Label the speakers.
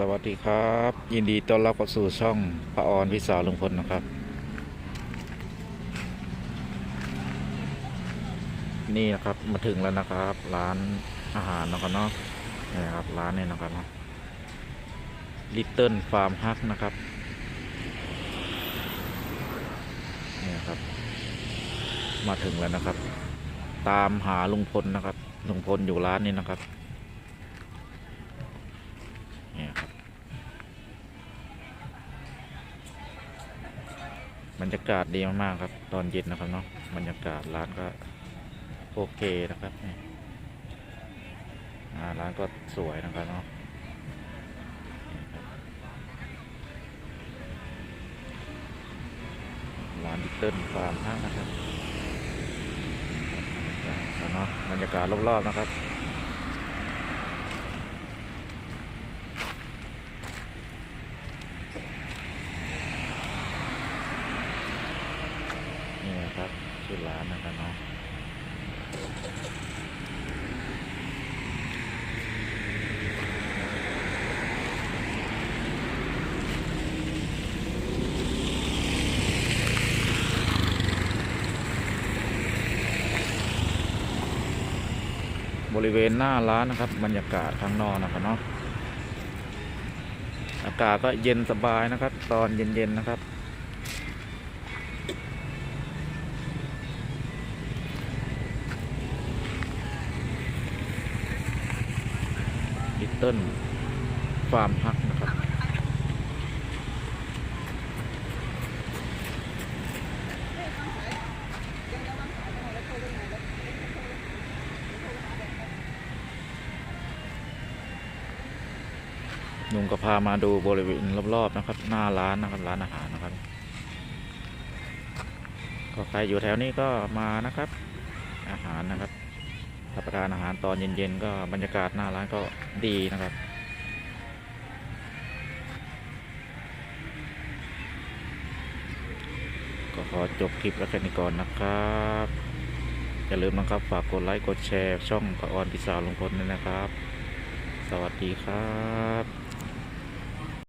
Speaker 1: สวัสดีครับ ยินดีต้อนรับเข้าสู่ช่องพระออนวิสาลุงพลนะครับ นี่นะครับมาถึงแล้วนะครับ ร้านอาหารนะครับเนาะนี่ครับร้านนี้นะครับลิตเติ้ลฟาร์มฮักนะครับนี่ครับ มาถึงแล้วนะครับ ตามหาลุงพลนะครับลุงพลอยู่ร้านนี้นะครับ บรรยากาศดีมากๆครับ ตอนเย็นนะครับเนาะบรรยากาศร้านก็โอเคนะครับนี่อ่าร้านก็สวยนะครับเนาะร้านดิเติ้ลฟาร์มห้างนะครับเนาะบรรยากาศรอบๆนะครับ นี่นะครับ ชื่อร้านนะครับเนาะบริเวณหน้าร้านนะครับ บรรยากาศข้างนอกนะครับเนาะอากาศก็เย็นสบายนะครับ ตอนเย็นๆนะครับ เติ้ลฟาร์มฮักนะครับ ลุงก็พามาดูบริเวณรอบๆนะครับ หน้าร้านนะครับ ร้านอาหารนะครับ ก็ใครอยู่แถวนี้ก็มานะครับ อาหารนะครับ รับประทานอาหารตอนเย็นๆก็บรรยากาศหน้าร้านก็ดีนะครับก็ขอจบคลิปแล้วแค่นี้ก่อนนะครับ อย่าลืมนะครับฝากกดไลค์กดแชร์ช่องกระออนพิสาลุงพลด้วยนะครับ สวัสดีครับ